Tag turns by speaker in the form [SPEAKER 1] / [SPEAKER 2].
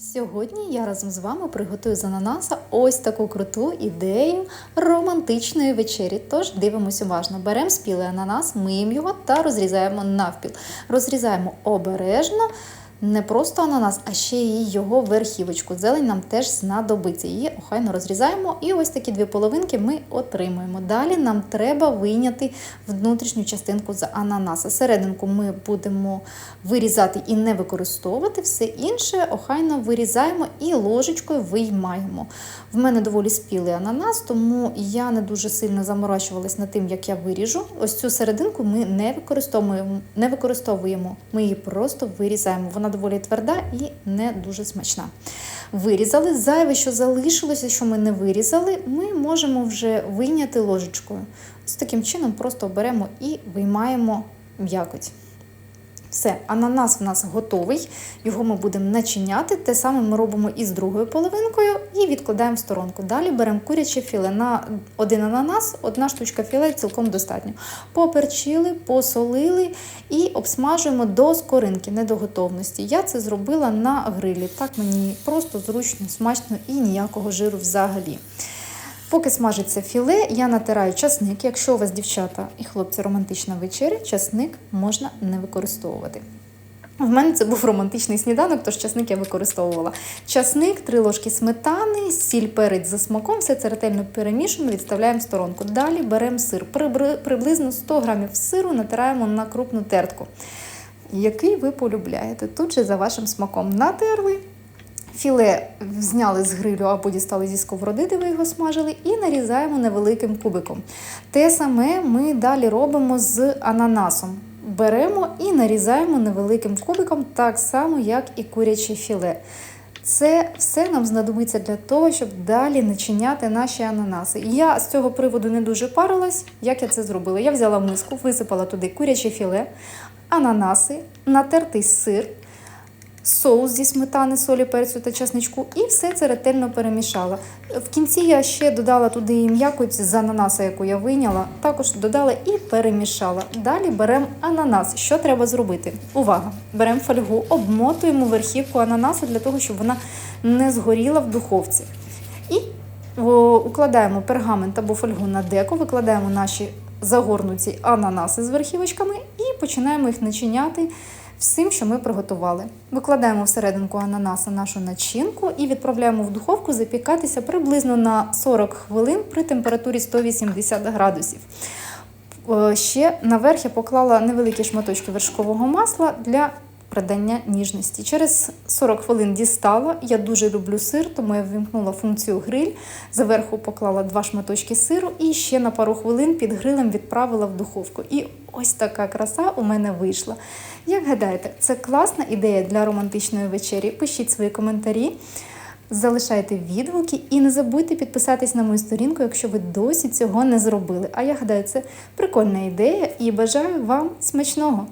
[SPEAKER 1] Сьогодні я разом з вами приготую з ананаса ось таку круту ідею романтичної вечері. Тож дивимося уважно. Беремо спілий ананас, миємо його та розрізаємо навпіл. Розрізаємо обережно. Не просто ананас, а ще й його верхівочку. Зелень нам теж знадобиться. Її охайно розрізаємо. І ось такі дві половинки ми отримуємо. Далі нам треба вийняти внутрішню частинку з ананаса. Серединку ми будемо вирізати і не використовувати. Все інше охайно вирізаємо і ложечкою виймаємо. В мене доволі спілий ананас, тому я не дуже сильно заморачувалась над тим, як я виріжу. Ось цю серединку ми не використовуємо, не використовуємо. Ми її просто вирізаємо. Вона доволі тверда і не дуже смачна. Вирізали. Зайве, що залишилося, що ми не вирізали, ми можемо вже вийняти ложечкою. Ось таким чином просто беремо і виймаємо м'якоть. Все, ананас в нас готовий, його ми будемо начиняти. Те саме ми робимо і з другою половинкою і відкладаємо в сторонку. Далі беремо куряче філе. На один ананас, одна штучка філе цілком достатньо. Поперчили, посолили і обсмажуємо до скоринки, не до готовності. Я це зробила на грилі. Так мені просто зручно, смачно і ніякого жиру взагалі. Поки смажиться філе, я натираю часник. Якщо у вас, дівчата і хлопці, романтична вечеря, часник можна не використовувати. В мене це був романтичний сніданок, тож часник я використовувала. Часник, три ложки сметани, сіль, перець за смаком, все це ретельно перемішуємо, відставляємо в сторонку. Далі беремо сир. Приблизно 100 грамів сиру натираємо на крупну тертку, який ви полюбляєте. Тут же за вашим смаком натерли. Філе зняли з грилю або дістали зі сковороди, де ви його смажили, і нарізаємо невеликим кубиком. Те саме ми далі робимо з ананасом. Беремо і нарізаємо невеликим кубиком, так само, як і куряче філе. Це все нам знадобиться для того, щоб далі начиняти наші ананаси. Я з цього приводу не дуже парилась, як я це зробила. Я взяла миску, висипала туди куряче філе, ананаси, натертий сир, соус зі сметани, солі, перцю та часничку, і все це ретельно перемішала. В кінці я ще додала туди і м'якоть з ананаса, яку я вийняла, також додала і перемішала. Далі беремо ананас. Що треба зробити? Увага! Беремо фольгу, обмотуємо верхівку ананаса для того, щоб вона не згоріла в духовці. І укладаємо пергамент або фольгу на деко, викладаємо наші загорнуті ананаси з верхівочками і починаємо їх начиняти всім, що ми приготували. Викладаємо всерединку ананаса нашу начинку і відправляємо в духовку запікатися приблизно на 40 хвилин при температурі 180 градусів. Е, Ще наверх я поклала невеликі шматочки вершкового масла для придання ніжності. Через 40 хвилин дістала. Я дуже люблю сир, тому я ввімкнула функцію гриль. Зверху поклала два шматочки сиру і ще на пару хвилин під грилем відправила в духовку. І ось така краса у мене вийшла. Як гадаєте, це класна ідея для романтичної вечері? Пишіть свої коментарі. Залишайте відгуки і не забудьте підписатись на мою сторінку, якщо ви досі цього не зробили. А я гадаю, це прикольна ідея і бажаю вам смачного!